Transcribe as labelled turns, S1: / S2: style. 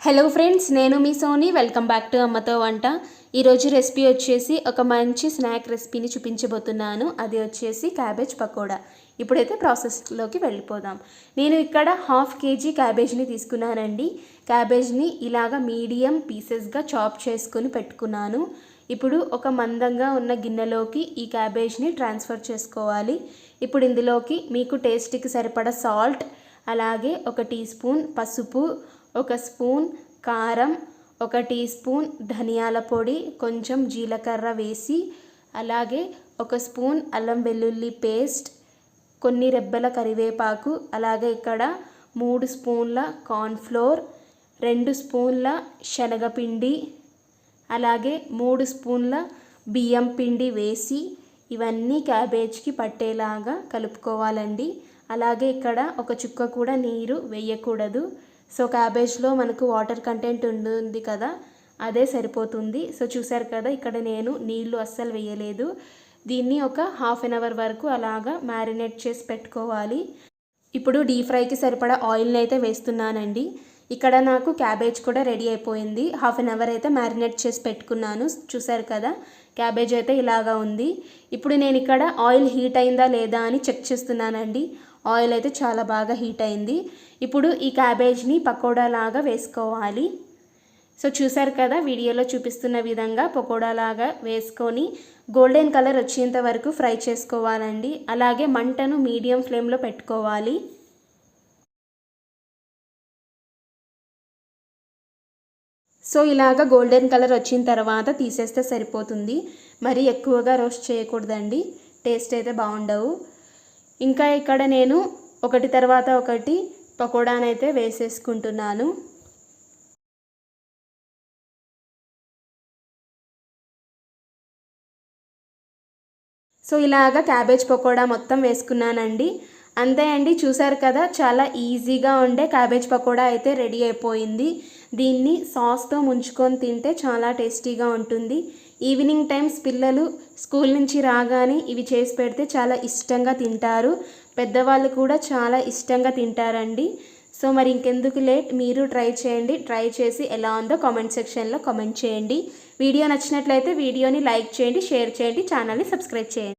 S1: Hello friends నేను మీ Soni. Welcome back to అమ్మతో వంట ఈరోజు రెసిపీ వచ్చేసి ఒక మంచి స్నాక్ రెసిపీని చూపించబోతున్నాను. అది వచ్చేసి క్యాబేజ్ పకోడా. ఇప్పుడైతే ప్రాసెస్లోకి వెళ్ళిపోదాం. నేను ఇక్కడ హాఫ్ కేజీ క్యాబేజ్ని తీసుకున్నానండి. క్యాబేజ్ని ఇలాగ మీడియం పీసెస్గా చాప్ చేసుకొని పెట్టుకున్నాను. ఇప్పుడు ఒక మందంగా ఉన్న గిన్నెలోకి ఈ క్యాబేజ్ని ట్రాన్స్ఫర్ చేసుకోవాలి. ఇప్పుడు ఇందులోకి మీకు టేస్ట్కి సరిపడా సాల్ట్ అలాగే ఒక టీ స్పూన్ పసుపు ఒక స్పూన్ కారం ఒక టీ స్పూన్ ధనియాల పొడి కొంచెం జీలకర్ర వేసి అలాగే ఒక స్పూన్ అల్లం వెల్లుల్లి పేస్ట్ కొన్ని రెబ్బల కరివేపాకు అలాగే ఇక్కడ మూడు స్పూన్ల కార్న్ఫ్లోర్ రెండు స్పూన్ల శనగపిండి అలాగే మూడు స్పూన్ల బియ్యం పిండి వేసి ఇవన్నీ క్యాబేజ్కి పట్టేలాగా కలుపుకోవాలండి. అలాగే ఇక్కడ ఒక చుక్క కూడా నీరు వేయకూడదు. సో క్యాబేజ్లో మనకు వాటర్ కంటెంట్ ఉంటుంది కదా అదే సరిపోతుంది. సో చూసారు కదా ఇక్కడ నేను నీళ్ళు అస్సలు వేయలేదు. దీన్ని ఒక హాఫ్ అన్ అవర్ వరకు అలాగా మ్యారినేట్ చేసి పెట్టుకోవాలి. ఇప్పుడు డీప్ ఫ్రైకి సరిపడా ఆయిల్ని అయితే వేస్తున్నానండి. ఇక్కడ నాకు క్యాబేజ్ కూడా రెడీ అయిపోయింది. హాఫ్ అన్ అవర్ అయితే మ్యారినేట్ చేసి పెట్టుకున్నాను. చూసారు కదా క్యాబేజ్ అయితే ఇలాగా ఉంది. ఇప్పుడు నేను ఇక్కడ ఆయిల్ హీట్ అయిందా లేదా అని చెక్ చేస్తున్నానండి. ఆయిల్ అయితే చాలా బాగా హీట్ అయింది. ఇప్పుడు ఈ క్యాబేజ్ని పకోడా లాగా వేసుకోవాలి. సో చూసారు కదా వీడియోలో చూపిస్తున్న విధంగా పకోడా లాగా వేసుకొని గోల్డెన్ కలర్ వచ్చేంత వరకు ఫ్రై చేసుకోవాలండి. అలాగే మంటను మీడియం ఫ్లేమ్లో పెట్టుకోవాలి. సో ఇలాగ గోల్డెన్ కలర్ వచ్చిన తర్వాత తీసేస్తే సరిపోతుంది. మరి ఎక్కువగా రోస్ట్ చేయకూడదండి. టేస్ట్ అయితే బాగుండవు. ఇంకా ఇక్కడ నేను ఒకటి తర్వాత ఒకటి పకోడానైతే వేసేసుకుంటున్నాను. సో ఇలాగ క్యాబేజ్ పకోడా మొత్తం వేసుకున్నానండి. అంతే అండి చూసారు కదా చాలా ఈజీగా ఉండే క్యాబేజ్ పకోడా అయితే రెడీ అయిపోయింది. దీన్ని సాస్తో ముంచుకొని తింటే చాలా టేస్టీగా ఉంటుంది. ఈవినింగ్ టైమ్స్ పిల్లలు స్కూల్ నుంచి రాగానే ఇవి చేసి పెడితే చాలా ఇష్టంగా తింటారు. పెద్దవాళ్ళు కూడా చాలా ఇష్టంగా తింటారండి. సో మరి ఇంకెందుకు లేట్? మీరు ట్రై చేయండి. ట్రై చేసి ఎలా ఉందో కామెంట్ సెక్షన్లో కామెంట్ చేయండి. వీడియో నచ్చినట్లయితే వీడియోని లైక్ చేయండి షేర్ చేయండి ఛానల్ని సబ్స్క్రైబ్ చేయండి.